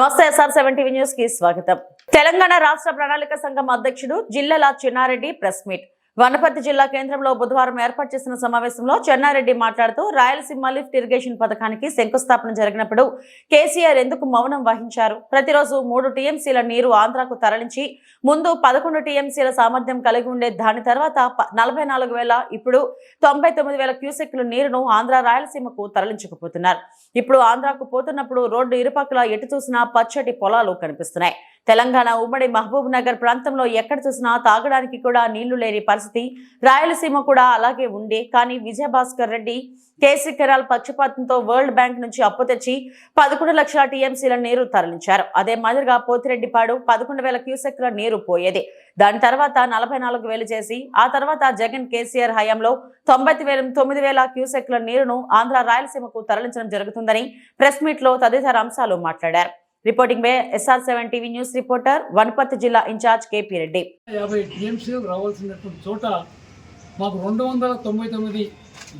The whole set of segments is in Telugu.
నమస్తే ఎస్ఆర్ సెవెన్ టీవీ న్యూస్కి స్వాగతం. తెలంగాణ రాష్ట్ర ప్రణాళిక సంఘం అధ్యక్షుడు జిల్లాల చిన్నారెడ్డి ప్రెస్ మీట్. వనపర్తి జిల్లా కేంద్రంలో బుధవారం ఏర్పాటు చేసిన సమావేశంలో చెన్నారెడ్డి మాట్లాడుతూ రాయలసీమ లిఫ్ట్ ఇరిగేషన్ పథకానికి శంకుస్థాపన జరిగినప్పుడు కేసీఆర్ ఎందుకు మౌనం వహించారు? ప్రతిరోజు మూడు టీఎంసీల నీరు ఆంధ్రాకు తరలించి ముందు పదకొండు టీఎంసీల సామర్థ్యం కలిగి ఉండే దాని తర్వాత నలభై నాలుగు వేల ఇప్పుడు తొంభై తొమ్మిది వేల క్యూసెక్ల నీరును ఆంధ్ర రాయలసీమకు తరలించకపోతున్నారు. ఇప్పుడు ఆంధ్రాకు పోతున్నప్పుడు రోడ్డు ఇరుపక్కల ఎటు చూసినా పచ్చటి పొలాలు కనిపిస్తున్నాయి. తెలంగాణ ఉమ్మడి మహబూబ్ నగర్ ప్రాంతంలో ఎక్కడ చూసినా తాగడానికి కూడా నీళ్ళు లేని పరిస్థితి. రాయలసీమ కూడా అలాగే ఉండే కానీ విజయభాస్కర్ రెడ్డి కేసీకరాల్ పక్షపాతంతో వరల్డ్ బ్యాంక్ నుంచి అప్పు తెచ్చి పదకొండు లక్షల టీఎంసీల నీరు తరలించారు. అదే మాదిరిగా పోతిరెడ్డిపాడు పదకొండు వేల క్యూసెక్ల నీరు పోయేది. దాని తర్వాత నలభై నాలుగు వేలు చేసి ఆ తర్వాత జగన్ కేసీఆర్ హయాంలో తొంభై వేల తొమ్మిది వేల క్యూసెక్ల నీరును ఆంధ్ర రాయలసీమకు తరలించడం జరుగుతుందని ప్రెస్ మీట్లో తదితర అంశాలు మాట్లాడారు. Reporting by SR seven TV news reporter Wanaparthy జిల్లా ఇన్ఛార్జ్ కేపీ రెడ్డి. యాభై టీఎంసీ రావాల్సినటువంటి చోట మాకు రెండు వందల తొంభై తొమ్మిది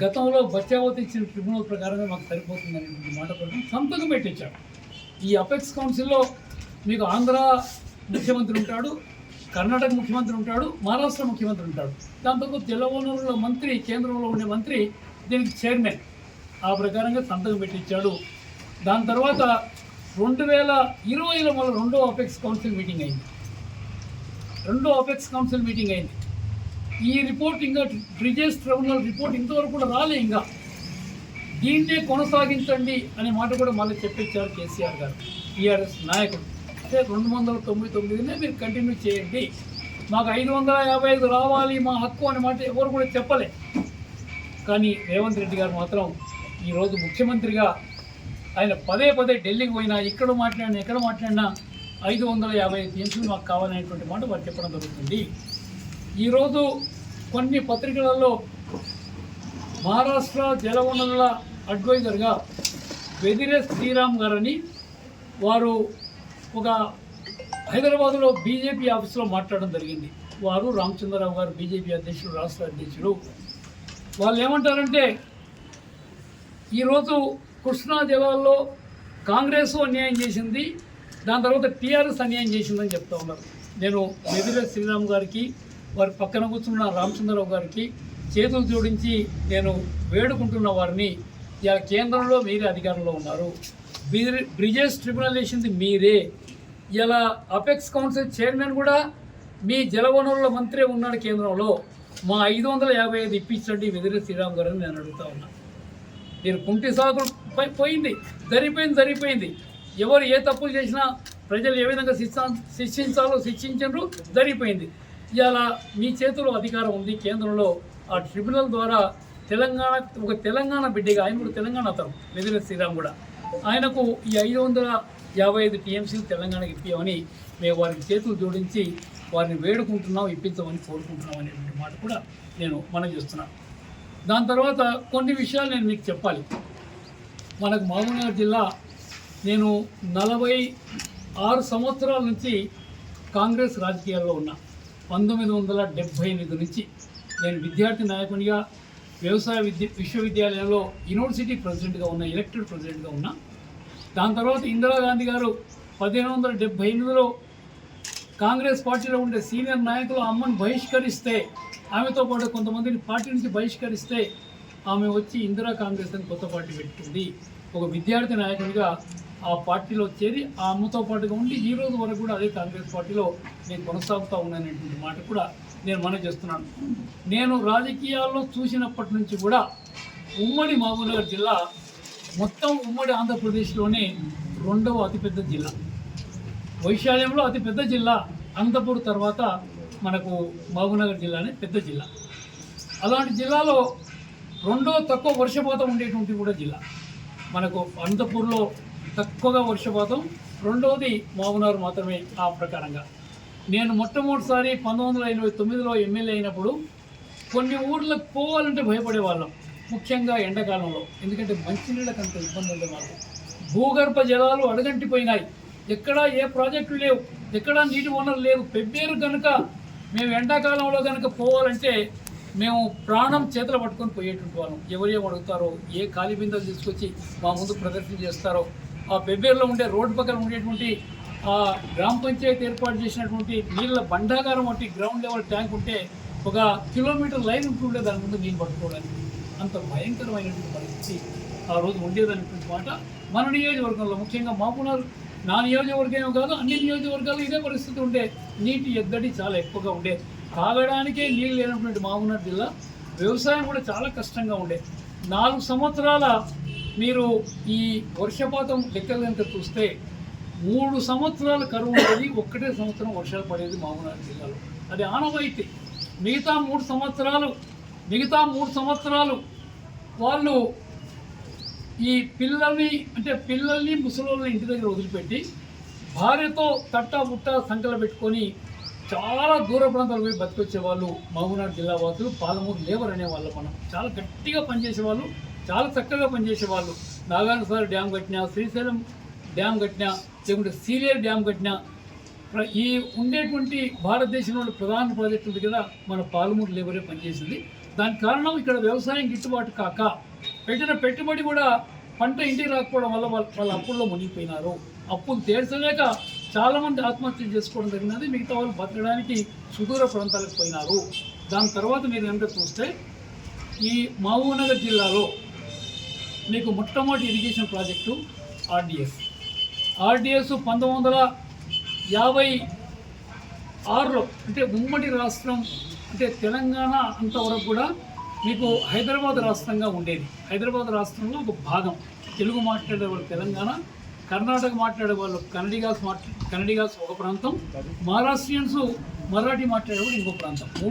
గతంలో బత్యావతి ఇచ్చిన ట్రిబ్యునల్ ప్రకారమే మాకు సరిపోతుంది అనేటువంటి మాట కోసం సంతకం పెట్టించాడు ఈ అపెక్స్ కౌన్సిల్లో మీకు ఆంధ్ర ముఖ్యమంత్రి ఉంటాడు కర్ణాటక ముఖ్యమంత్రి ఉంటాడు మహారాష్ట్ర ముఖ్యమంత్రి ఉంటాడు. దాంతో తెలంగాణలో మంత్రి కేంద్రంలో ఉండే మంత్రి దీనికి చైర్మన్. ఆ ప్రకారంగా సంతకం పెట్టించాడు. దాని తర్వాత రెండు వేల ఇరవైలో మళ్ళీ రెండో అపెక్స్ కౌన్సిల్ మీటింగ్ అయింది. రెండో అపెక్స్ కౌన్సిల్ మీటింగ్ అయింది. ఈ రిపోర్ట్ ఇంకా బ్రిజేష్ ట్రిబ్యునల్ రిపోర్ట్ ఇంతవరకు కూడా రాలే ఇంకా. దీన్నే కొనసాగించండి అనే మాట కూడా మళ్ళీ చెప్పించారు కేసీఆర్ గారు టీఆర్ఎస్ నాయకుడు అంటే రెండు వందల తొంభై తొమ్మిదినే మీరు కంటిన్యూ చేయండి. మాకు ఐదు వందల యాభై ఐదు రావాలి మా హక్కు అనే మాట ఎవరు కూడా చెప్పలే. కానీ రేవంత్ రెడ్డి గారు మాత్రం ఈరోజు ముఖ్యమంత్రిగా ఆయన పదే పదే ఢిల్లీకి పోయినా ఇక్కడ మాట్లాడినా ఎక్కడ మాట్లాడినా ఐదు వందల యాభై ఐదు టీఎంసీలు మాకు కావాలనేటువంటి మాట వారు చెప్పడం జరుగుతుంది. ఈరోజు కొన్ని పత్రికలలో మహారాష్ట్ర జలవనరుల అడ్వైజర్గా వెదిరే శ్రీరామ్ గారని వారు ఒక హైదరాబాద్లో బీజేపీ ఆఫీస్లో మాట్లాడడం జరిగింది. వారు రామచంద్రరావు గారు బీజేపీ అధ్యక్షుడు రాష్ట్ర అధ్యక్షుడు వాళ్ళు ఏమంటారంటే ఈరోజు కృష్ణా జిల్లాలో కాంగ్రెస్ అన్యాయం చేసింది దాని తర్వాత టీఆర్ఎస్ అన్యాయం చేసిందని చెప్తా ఉన్నారు. నేను మెదిర శ్రీరామ్ గారికి వారి పక్కన కూర్చున్న రామచంద్రరావు గారికి చేతులు జోడించి నేను వేడుకుంటున్న వారిని ఇలా కేంద్రంలో మీరే అధికారంలో ఉన్నారు. బ్రిజెస్ ట్రిబ్యునల్ వేసింది మీరే. ఇలా అపెక్స్ కౌన్సిల్ చైర్మన్ కూడా మీ జలవనరుల మంత్రి ఉన్నాడు కేంద్రంలో. మా ఐదు వందల యాభై ఐదు ఇప్పించండి వెదిరే శ్రీరామ్ గారు అని నేను అడుగుతా ఉన్నా. మీరు కుంటి సాగు పోయింది జరిగిపోయింది జరిగిపోయింది. ఎవరు ఏ తప్పులు చేసినా ప్రజలు ఏ విధంగా శిక్ష శిక్షించాలో శిక్షించరు జరిగిపోయింది. ఇలా మీ చేతిలో అధికారం ఉంది కేంద్రంలో ఆ ట్రిబ్యునల్ ద్వారా తెలంగాణ ఒక తెలంగాణ బిడ్డగా ఆయన కూడా తెలంగాణ అతను వెదిరే శ్రీరామ్ కూడా. ఆయనకు ఈ ఐదు వందల యాభై ఐదు టీఎంసీలు తెలంగాణకి ఇప్పామని మేము వారికి చేతులు జోడించి వారిని వేడుకుంటున్నాం ఇప్పించమని కోరుకుంటున్నాం అనేటువంటి మాట కూడా నేను మనం చేస్తున్నాను దాని తర్వాత కొన్ని విషయాలు నేను మీకు చెప్పాలి. మనకు మహబూబ్నగర్ జిల్లా నేను నలభై ఆరు సంవత్సరాల నుంచి కాంగ్రెస్ రాజకీయాల్లో ఉన్నా. పంతొమ్మిది వందల డెబ్భై ఎనిమిది నుంచి నేను విద్యార్థి నాయకునిగా వ్యవసాయ విద్య విశ్వవిద్యాలయంలో యూనివర్సిటీ ప్రెసిడెంట్గా ఉన్న ఎలక్టెడ్ ప్రెసిడెంట్గా ఉన్నా. దాని తర్వాత ఇందిరాగాంధీ గారు పదిహేను వందల డెబ్భై ఎనిమిదిలో కాంగ్రెస్ పార్టీలో ఉండే సీనియర్ నాయకులు అమ్మను బహిష్కరిస్తే ఆమెతో పాటు కొంతమందిని పార్టీ నుంచి బహిష్కరిస్తే ఆమె వచ్చి ఇందిరా కాంగ్రెస్ అని కొత్త పార్టీ పెట్టుకుంది. ఒక విద్యార్థి నాయకునిగా ఆ పార్టీలో చేరి ఆ అమ్మతో పాటుగా ఉండి ఈ రోజు వరకు కూడా అదే కాంగ్రెస్ పార్టీలో నేను కొనసాగుతూ ఉన్నాననేటువంటి మాట కూడా నేను మనం చేస్తున్నాను. నేను రాజకీయాల్లో చూసినప్పటి నుంచి కూడా ఉమ్మడి మహబూబ్నగర్ జిల్లా మొత్తం ఉమ్మడి ఆంధ్రప్రదేశ్లోనే రెండవ అతిపెద్ద జిల్లా. వైశాల్యంలో అతిపెద్ద జిల్లా అనంతపూర్ తర్వాత మనకు మహబూబ్నగర్ జిల్లానే పెద్ద జిల్లా. అలాంటి జిల్లాలో రెండో తక్కువ వర్షపాతం ఉండేటువంటి కూడా జిల్లా. మనకు అనంతపూర్లో తక్కువగా వర్షపాతం రెండవది మామునారు మాత్రమే ఆ ప్రకారంగా. నేను మొట్టమొదటిసారి పంతొమ్మిది వందల ఎనభై తొమ్మిదిలో ఎమ్మెల్యే అయినప్పుడు కొన్ని ఊర్లకు పోవాలంటే భయపడే వాళ్ళం ముఖ్యంగా ఎండాకాలంలో. ఎందుకంటే మంచినీళ్ళకి అంత ఇబ్బంది ఉంది మాకు. భూగర్భ జలాలు అడగంటిపోయినాయి. ఎక్కడా ఏ ప్రాజెక్టు లేవు. ఎక్కడా నీటి వనరు లేదు పెబ్బేరు కనుక మేము ఎండాకాలంలో కనుక పోవాలంటే మేము ప్రాణం చేతులు పట్టుకొని పోయేటువంటి వాళ్ళం. ఎవరు ఏం అడుగుతారో ఏ ఖాళీ బిందలు తీసుకొచ్చి మా ముందు ప్రదర్శన చేస్తారో ఆ పెబ్బేరులో ఉండే రోడ్డు పక్కన ఉండేటువంటి ఆ గ్రామ పంచాయతీ ఏర్పాటు చేసినటువంటి నీళ్ళ బండాగారం వంటి గ్రౌండ్ లెవెల్ ట్యాంక్ ఉంటే ఒక కిలోమీటర్ లైన్ ఉంటుండే దాని ముందు నీళ్ళు పట్టుకోవడానికి అంత భయంకరమైనటువంటి పరిస్థితి ఆ రోజు ఉండేదనేటువంటి మాట మన నియోజకవర్గంలో ముఖ్యంగా మాపునారు నా నియోజకవర్గం కాదు అన్ని నియోజకవర్గాలు ఇదే పరిస్థితి ఉండే. నీటి ఎద్దడి చాలా ఎక్కువగా ఉండే. తాగడానికే నీళ్ళు లేనటువంటి మామునార్ జిల్లా వ్యవసాయం కూడా చాలా కష్టంగా ఉండే. నాలుగు సంవత్సరాల మీరు ఈ వర్షపాతం లెక్కలు కనుక చూస్తే మూడు సంవత్సరాల కరువు ఉండేది ఒక్కటే సంవత్సరం వర్షాలు పడేది మామూనాడు జిల్లాలో. అది ఆనవాయితీ. మిగతా మూడు సంవత్సరాలు మిగతా మూడు సంవత్సరాలు వాళ్ళు ఈ పిల్లల్ని అంటే పిల్లల్ని ముసలోళ్ళని ఇంటి దగ్గర వదిలిపెట్టి భార్యతో తట్ట బుట్ట సంకల పెట్టుకొని చాలా దూర ప్రాంతాలు పోయి బతికొచ్చే వాళ్ళు మహబూబ్నగర్ జిల్లా వాసులు పాలమూరు లేబర్ అనేవాళ్ళు మనం. చాలా గట్టిగా పనిచేసే వాళ్ళు చాలా చక్కగా పనిచేసే వాళ్ళు నాగార్జున సార్ డ్యామ్ కట్టినా శ్రీశైలం డ్యామ్ కట్టినా లేకుంటే సీరియర్ డ్యామ్ కట్టినా ఈ ఉండేటువంటి భారతదేశంలో ప్రధాన ప్రాజెక్టు దగ్గర మన పాలమూరు లేబరే పనిచేసింది. దానికి కారణం ఇక్కడ వ్యవసాయం గిట్టుబాటు కాక పెట్టిన పెట్టుబడి కూడా పంట ఇంటికి రాకపోవడం వల్ల వాళ్ళ వాళ్ళ అప్పుల్లో మునిగిపోయినారు. అప్పులు తీర్చలేక చాలామంది ఆత్మహత్యలు చేసుకోవడం జరిగినది. మిగతా వాళ్ళు బతకడానికి సుదూర ప్రాంతాలకు పోయినారు. దాని తర్వాత మీరు ఎంత చూస్తే ఈ మహబూబ్నగర్ జిల్లాలో మీకు మొట్టమొదటి ఇరిగేషన్ ప్రాజెక్టు ఆర్డిఎస్. ఆర్డిఎస్ పంతొమ్మిది వందల యాభై ఆరులో అంటే ఉమ్మడి రాష్ట్రం అంటే తెలంగాణ అంతవరకు కూడా మీకు హైదరాబాద్ రాష్ట్రంగా ఉండేది. హైదరాబాద్ రాష్ట్రంలో ఒక భాగం. తెలుగు మాట్లాడే వాళ్ళు తెలంగాణ కర్ణాటక మాట్లాడే వాళ్ళు కన్నడిగాస్ మాట్లా కన్నడిగాస్ ఒక ప్రాంతం మహారాష్ట్రియన్స్ మరాఠీ మాట్లాడే వాళ్ళు ఇంకో ప్రాంతం. మూడు